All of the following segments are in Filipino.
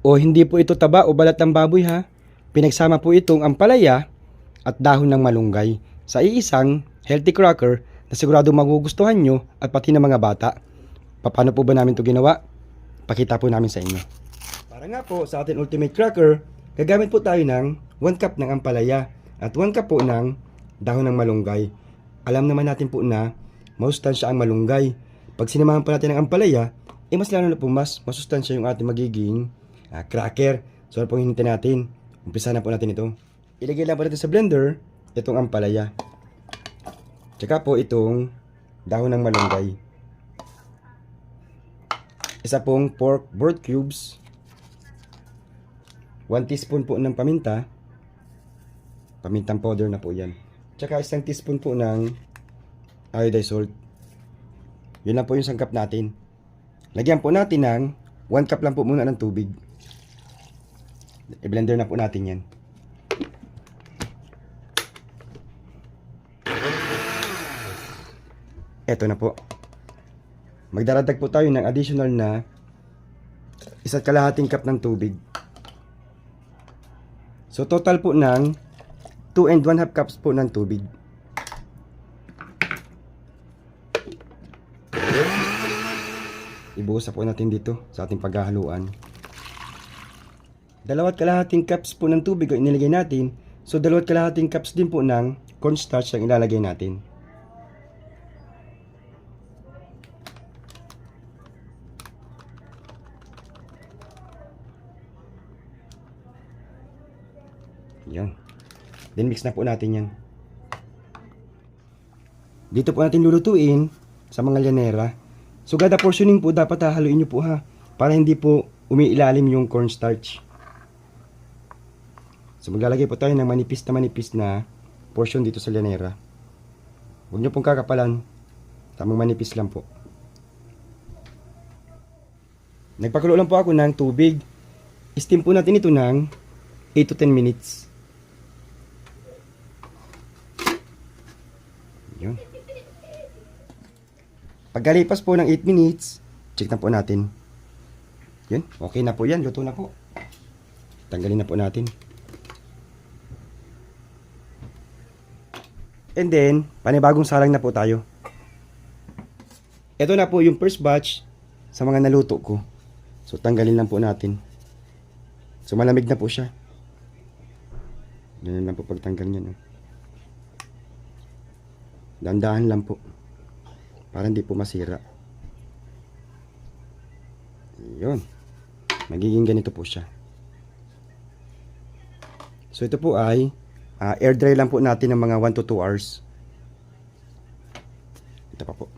O hindi po ito taba o balat ng baboy ha. Pinagsama po itong ampalaya at dahon ng malunggay sa iisang healthy cracker na sigurado magugustuhan nyo at pati ng mga bata. Paano po ba namin ito ginawa? Pakita po namin sa inyo. Para nga po sa ating ultimate cracker, gagamit po tayo ng 1 cup ng ampalaya at 1 cup po ng dahon ng malunggay. Alam naman natin po na masustansya ang malunggay. Pag sinamahan pa natin ng ampalaya, eh mas lalo na po mas masustansya yung ating magiging ah, cracker. So ano pong hinintay natin? Umpisa na po natin ito. Ilagay lang po natin sa blender itong ampalaya. Tsaka po itong dahon ng malunggay. Isa pong pork board cubes. 1 teaspoon po ng paminta. Pamintang powder na po yan. Tsaka isang teaspoon po ng iodized salt. Yun lang po yung sangkap natin. Lagyan po natin ng 1 cup lang po muna ng tubig. I-blender na po natin yan. Eto na po. Magdaradag po tayo ng additional na isa't kalahating cup ng tubig. So total po ng 2 and 1 half cups po ng tubig. Ibuhos po natin dito sa ating paghahaluan. Dalawat kalahating cups po ng tubig ang inilagay natin. So dalawat kalahating cups din po ng cornstarch ang ilalagay natin. Yan. Then mix na po natin yan. Dito po natin lulutuin sa mga llanera. So kada portioning po dapat hahaluin nyo po ha. Para hindi po umiilalim yung cornstarch. So maglalagay po tayo ng manipis na manipis na portion dito sa llanera. Huwag nyo pong kakapalan. Tamang manipis lang po. Nagpakulo lang po ako ng tubig. Steam po natin ito ng 8 to 10 minutes. Yun. Pagkalipas po ng 8 minutes, check na po natin. Yun, okay na po yan. Luto na po. Tanggalin na po natin. And then, panibagong salang na po tayo. Ito na po yung first batch sa mga naluto ko. So, tanggalin lang po natin. So, malamig na po siya. Ganyan lang po pagtanggal niya. No? Dandahan lang po. Para hindi po masira. Yun. Magiging ganito po siya. So ito po ay ah, air dry lang po natin ng mga 1 to 2 hours. Ito pa po.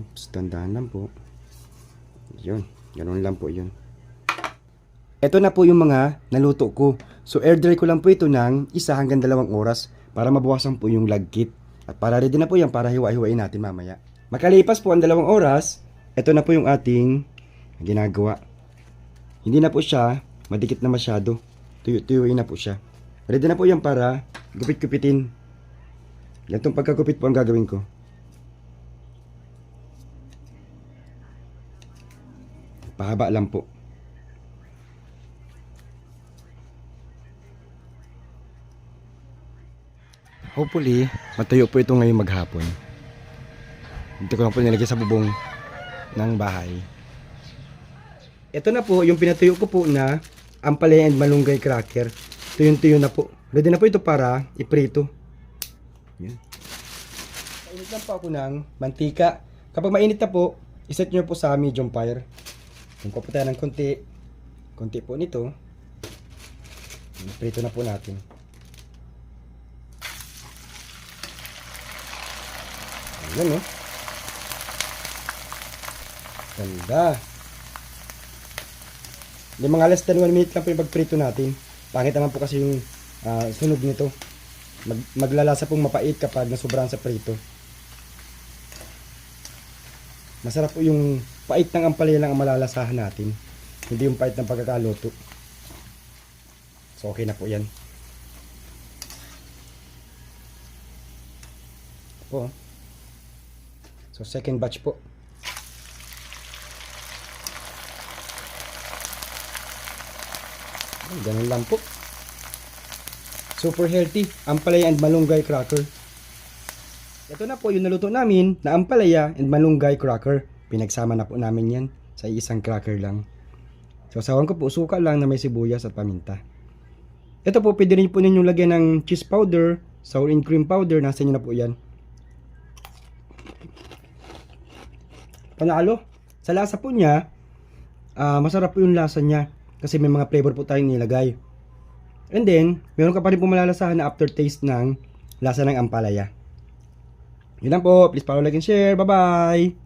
Oops, dandahan lang po. Yun. Ganun lang po yun. Ito na po yung mga naluto ko. So air dry ko lang po ito ng isa hanggang dalawang oras para mabawasan po yung lagkit. At para ready na po yan para hiwa-hiwain natin mamaya. Makalipas po ang dalawang oras, ito na po yung ating ginagawa. Hindi na po siya madikit na masyado. Tuyo-tuyuin na po siya. Ready na po yan para gupit-gupitin. Gantong pagkagupit po ang gagawin ko. Pahaba lang po. Hopefully, matuyo po ito ngayong maghapon. Dito ko lang po nilagay sa bubong ng bahay. Ito na po yung pinatuyo ko po na ampalaya and malunggay cracker. Tuyo-tuyo na po. Ready na po ito para iprito. Yan. Painit lang po ako ng mantika. Kapag mainit na po, iset nyo po sa medium fire. Kung po tayo ng konti, konti po nito, prito na po natin. Ayan, no? Ganda. Di mga less than 1 minute lang po yung pagprito natin. Pangit naman po kasi yung ah, sunog nito. Mag, maglalasa pong mapait kapag nasobrahan sa prito. Masarap po yung pait ng ampalaya lang ang malalasahan natin. Hindi yung pait ng pagkakaluto. So okay na po yan. Po. So second batch po. Ay, ganun lang po. Super healthy. Ampalaya and malunggay cracker. Ito na po yung naluto namin na ampalaya and malunggay cracker. Pinagsama na po namin yan sa isang cracker lang. So, sawan ko po, suka lang na may sibuyas at paminta. Ito po, pwede rin po ninyong lagyan ng cheese powder, sour and cream powder, nasa inyo na po yan. Panalo, sa lasa po niya, ah, masarap po yung lasa niya kasi may mga flavor po tayong nilagay. And then, meron ka pa rin po malalasahan na aftertaste ng lasa ng ampalaya. Yun lang po. Please follow, like, and share. Bye-bye!